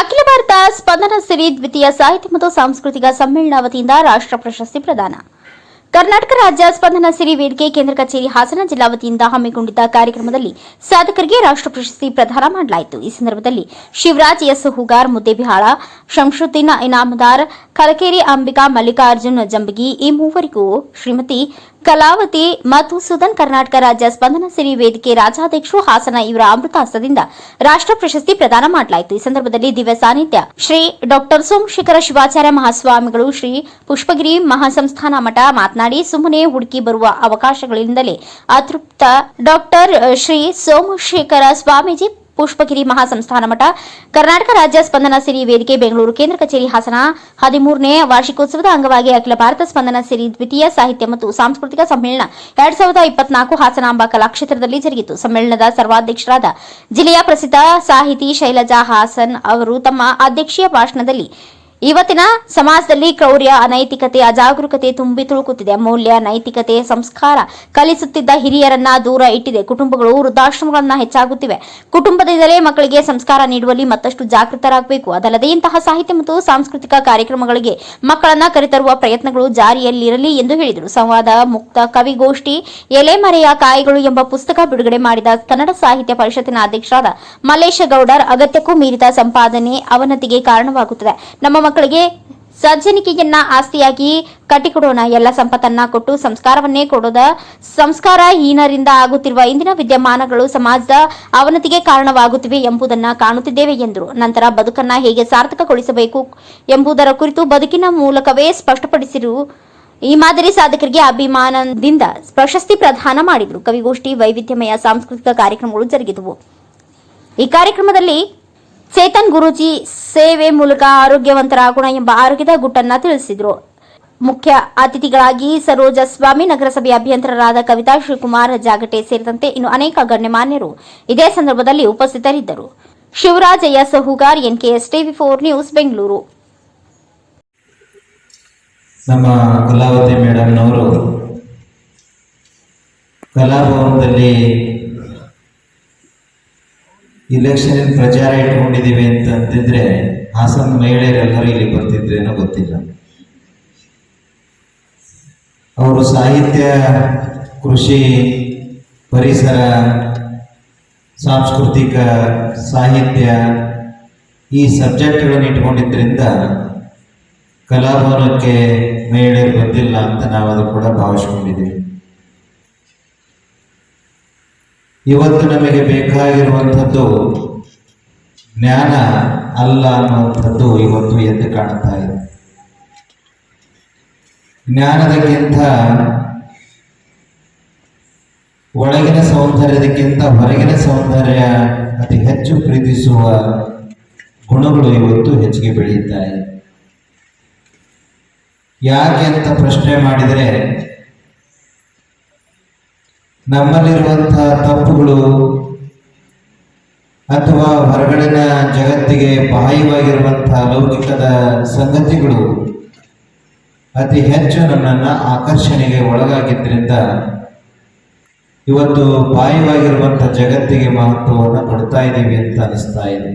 ಅಖಿಲ ಭಾರತ ಸ್ಪಂದನ ಸಿರಿ ದ್ವಿತೀಯ ಸಾಹಿತ್ಯ ಮತ್ತು ಸಾಂಸ್ಕೃತಿಕ ಸಮ್ಮೇಳನ ವತಿಯಿಂದ ರಾಷ್ಟ್ರ ಪ್ರಶಸ್ತಿ ಪ್ರದಾನ. ಕರ್ನಾಟಕ ರಾಜ್ಯ ಸ್ಪಂದನ ಸಿರಿ ವೇದಿಕೆ ಕೇಂದ್ರ ಕಚೇರಿ ಹಾಸನ ಜಿಲ್ಲಾ ವತಿಯಿಂದ ಹಮ್ಮಿಕೊಂಡಿದ್ದ ಕಾರ್ಯಕ್ರಮದಲ್ಲಿ ಸಾಧಕರಿಗೆ ರಾಷ್ಟ್ರ ಪ್ರಶಸ್ತಿ ಪ್ರದಾನ ಮಾಡಲಾಯಿತು. ಈ ಸಂದರ್ಭದಲ್ಲಿ ಶಿವರಾಜ್ ಎಸ್ ಹುಗಾರ್, ಮುದ್ದೇಬಿಹಾಳ, ಶಂಶುದ್ದೀನ್ ಇನಾಮದಾರ್, ಕಲಕೇರಿ ಅಂಬಿಕಾ, ಮಲ್ಲಿಕಾರ್ಜುನ್ ಜಂಬಗಿ ಈ ಮೂವರಿಗೂ ಶ್ರೀಮತಿ ಕಲಾವತಿ ಮತ್ತು ಸುದನ್ ಕರ್ನಾಟಕ ರಾಜ್ಯ ಸ್ಪಂದನ ಸಿರಿ ವೇದಿಕೆ ರಾಜ್ಯಾಧ್ಯಕ್ಷರು ಹಾಸನ ಇವರ ಅಮೃತಾಸ್ತದಿಂದ ರಾಷ್ಟ್ರ ಪ್ರಶಸ್ತಿ ಪ್ರದಾನ ಮಾಡಲಾಯಿತು. ಈ ಸಂದರ್ಭದಲ್ಲಿ ದಿವ್ಯ ಸಾನ್ನಿಧ್ಯ ಶ್ರೀ ಡಾಕ್ಟರ್ ಸೋಮಶೇಖರ ಶಿವಾಚಾರ್ಯ ಮಹಾಸ್ವಾಮಿಗಳು ಶ್ರೀ ಪುಷ್ಪಗಿರಿ ಮಹಾಸಂಸ್ಥಾನ ಮಠ ಮಾತನಾಡಿ, ಸುಮ್ಮನೆ ಹುಡುಕಿ ಬರುವ ಅವಕಾಶಗಳಿಂದಲೇ ಅತೃಪ್ತ ಡಾಕ್ಟರ್ ಶ್ರೀ ಸೋಮಶೇಖರ ಸ್ವಾಮೀಜಿ ಪುಷ್ಪಗಿರಿ ಮಹಾಸಂಸ್ಥಾನ ಮಠ, ಕರ್ನಾಟಕ ರಾಜ್ಯ ಸ್ಪಂದನ ಸಿರಿ ವೇದಿಕೆ, ಬೆಂಗಳೂರು ಕೇಂದ್ರ ಕಚೇರಿ ಹಾಸನ. ಹದಿಮೂರನೇ ವಾರ್ಷಿಕೋತ್ಸವದ ಅಂಗವಾಗಿ ಅಖಿಲ ಭಾರತ ಸ್ಪಂದನ ಸಿರಿ ದ್ವಿತೀಯ ಸಾಹಿತ್ಯ ಮತ್ತು ಸಾಂಸ್ಕೃತಿಕ ಸಮ್ಮೇಳನ ಎರಡ್ ಸಾವಿರದ ಇಪ್ಪತ್ನಾಲ್ಕು ಹಾಸನಾಂಬ ಕಲಾಕ್ಷೇತ್ರದಲ್ಲಿ ಜರುಗಿತು. ಸಮ್ಮೇಳನದ ಸರ್ವಾಧ್ಯಕ್ಷರಾದ ಜಿಲ್ಲೆಯ ಪ್ರಸಿದ್ಧ ಸಾಹಿತಿ ಶೈಲಜಾ ಹಾಸನ್ ಅವರು ತಮ್ಮ ಅಧ್ಯಕ್ಷೀಯ ಭಾಷಣದಲ್ಲಿ ಇವತ್ತಿನ ಸಮಾಜದಲ್ಲಿ ಕ್ರೌರ್ಯ, ಅನೈತಿಕತೆ, ಅಜಾಗರೂಕತೆ ತುಂಬಿ ತುಳುಕುತ್ತಿದೆ. ಮೌಲ್ಯ ನೈತಿಕತೆ, ಸಂಸ್ಕಾರ ಕಲಿಸುತ್ತಿದ್ದ ಹಿರಿಯರನ್ನ ದೂರ ಇಟ್ಟಿದೆ. ಕುಟುಂಬಗಳು ವೃದ್ಧಾಶ್ರಮಗಳನ್ನ ಹೆಚ್ಚಾಗುತ್ತಿವೆ. ಕುಟುಂಬದಿಂದಲೇ ಮಕ್ಕಳಿಗೆ ಸಂಸ್ಕಾರ ನೀಡುವಲ್ಲಿ ಮತ್ತಷ್ಟು ಜಾಗೃತರಾಗಬೇಕು. ಅದಲ್ಲದೆ ಇಂತಹ ಸಾಹಿತ್ಯ ಮತ್ತು ಸಾಂಸ್ಕೃತಿಕ ಕಾರ್ಯಕ್ರಮಗಳಿಗೆ ಮಕ್ಕಳನ್ನ ಕರೆತರುವ ಪ್ರಯತ್ನಗಳು ಜಾರಿಯಲ್ಲಿರಲಿ ಎಂದು ಹೇಳಿದರು. ಸಂವಾದ ಮುಕ್ತ ಕವಿಗೋಷ್ಠಿ, ಎಲೆಮರೆಯ ಕಾಯಿಗಳು ಎಂಬ ಪುಸ್ತಕ ಬಿಡುಗಡೆ ಮಾಡಿದ ಕನ್ನಡ ಸಾಹಿತ್ಯ ಪರಿಷತ್ತಿನ ಅಧ್ಯಕ್ಷರಾದ ಮಲ್ಲೇಶ ಗೌಡರ್ ಅಗತ್ಯಕ್ಕೂ ಮೀರಿದ ಸಂಪಾದನೆ ಅವನತಿಗೆ ಕಾರಣವಾಗುತ್ತದೆ. ನಮ್ಮ ಮಕ್ಕಳಿಗೆ ಸಜ್ಜನಿಕೆಯನ್ನ ಆಸ್ತಿಯಾಗಿ ಕಟ್ಟಿಕೊಡೋಣ. ಎಲ್ಲ ಸಂಪತ್ತನ್ನ ಕೊಟ್ಟು ಸಂಸ್ಕಾರವನ್ನೇ ಕೊಡೋದ ಸಂಸ್ಕಾರ ಹೀನರಿಂದ ಆಗುತ್ತಿರುವ ಇಂದಿನ ವಿದ್ಯಮಾನಗಳು ಸಮಾಜದ ಅವನತಿಗೆ ಕಾರಣವಾಗುತ್ತಿವೆ ಎಂಬುದನ್ನ ಕಾಣುತ್ತಿದ್ದೇವೆ ಎಂದರು. ನಂತರ ಬದುಕನ್ನ ಹೇಗೆ ಸಾರ್ಥಕಗೊಳಿಸಬೇಕು ಎಂಬುದರ ಕುರಿತು ಬದುಕಿನ ಮೂಲಕವೇ ಸ್ಪಷ್ಟಪಡಿಸಿರು. ಈ ಮಾದರಿ ಸಾಧಕರಿಗೆ ಅಭಿಮಾನದಿಂದ ಪ್ರಶಸ್ತಿ ಪ್ರದಾನ ಮಾಡಿದರು. ಕವಿಗೋಷ್ಠಿ, ವೈವಿಧ್ಯಮಯ ಸಾಂಸ್ಕೃತಿಕ ಕಾರ್ಯಕ್ರಮಗಳು ಜರುಗಿದವು. ಈ ಕಾರ್ಯಕ್ರಮದಲ್ಲಿ ಚೇತನ್ ಗುರೂಜಿ ಸೇವೆ ಮೂಲಕ ಆರೋಗ್ಯವಂತರಾಗೋಣ ಎಂಬ ಆರೋಗ್ಯದ ಗುಟ್ಟನ್ನ ತಿಳಿಸಿದರು. ಮುಖ್ಯ ಅತಿಥಿಗಳಾಗಿ ಸರೋಜ ಸ್ವಾಮಿ ನಗರಸಭೆ ಅಭಿಯಂತರರಾದ ಕವಿತಾ ಶಿವಕುಮಾರ್, ಜಾಗಟೆ ಸೇರಿದಂತೆ ಇನ್ನು ಅನೇಕ ಗಣ್ಯಮಾನ್ಯರು ಇದೇ ಸಂದರ್ಭದಲ್ಲಿ ಉಪಸ್ಥಿತರಿದ್ದರು. Shivaraj S Hugar NKS TV four news, Bengaluru. ನಮ್ಮ ಕಲಾವತಿ ಮೇಡಮ್ನವರು ಕಲಾಭವನದಲ್ಲಿ ಇಲೆಕ್ಷನ್ ಪ್ರಚಾರ ಇಟ್ಕೊಂಡಿದ್ದೀವಿ ಅಂತಂತಿದ್ರೆ ಹಾಸನ ಮಹಿಳೆಯರೆಲ್ಲರೂ ಇಲ್ಲಿ ಬರ್ತಿದ್ರೇನೋ ಗೊತ್ತಿಲ್ಲ. ಅವರು ಸಾಹಿತ್ಯ, ಕೃಷಿ, ಪರಿಸರ, ಸಾಂಸ್ಕೃತಿಕ, ಸಾಹಿತ್ಯ ಈ ಸಬ್ಜೆಕ್ಟ್ಗಳನ್ನು ಇಟ್ಕೊಂಡಿದ್ದರಿಂದ ಕಲಾಭವನಕ್ಕೆ ಮಹಿಳೆಯರು ಬಂದಿಲ್ಲ ಅಂತ ನಾವು ಅದು ಕೂಡ ಭಾವಿಸ್ಕೊಂಡಿದ್ದೀವಿ. ಇವತ್ತು ನಮಗೆ ಬೇಕಾಗಿರುವಂಥದ್ದು ಜ್ಞಾನ ಅಲ್ಲ ಅನ್ನುವಂಥದ್ದು ಇವತ್ತು ಎದ್ದು ಕಾಣ್ತಾ ಇದೆ. ಜ್ಞಾನದಕ್ಕಿಂತ ಒಳಗಿನ ಸೌಂದರ್ಯದಕ್ಕಿಂತ ಹೊರಗಿನ ಸೌಂದರ್ಯ ಅತಿ ಹೆಚ್ಚು ಪ್ರೀತಿಸುವ ಗುಣಗಳು ಇವತ್ತು ಹೆಚ್ಚಿಗೆ ಬೆಳೆಯುತ್ತಾ ಇದೆ. ಯಾಕೆ ಅಂತ ಪ್ರಶ್ನೆ ಮಾಡಿದರೆ ನಮ್ಮಲ್ಲಿರುವಂತಹ ತಪ್ಪುಗಳು ಅಥವಾ ಹೊರಗಡೆನ ಜಗತ್ತಿಗೆ ಬಾಹ್ಯವಾಗಿರುವಂತಹ ಲೌಕಿಕದ ಸಂಗತಿಗಳು ಅತಿ ಹೆಚ್ಚು ನನ್ನನ್ನು ಆಕರ್ಷಣೆಗೆ ಒಳಗಾಗಿದ್ದರಿಂದ ಇವತ್ತು ಬಾಯವಾಗಿರುವಂಥ ಜಗತ್ತಿಗೆ ಮಹತ್ವವನ್ನು ಕೊಡ್ತಾ ಇದ್ದೀವಿ ಅಂತ ಅನಿಸ್ತಾ ಇದೆ.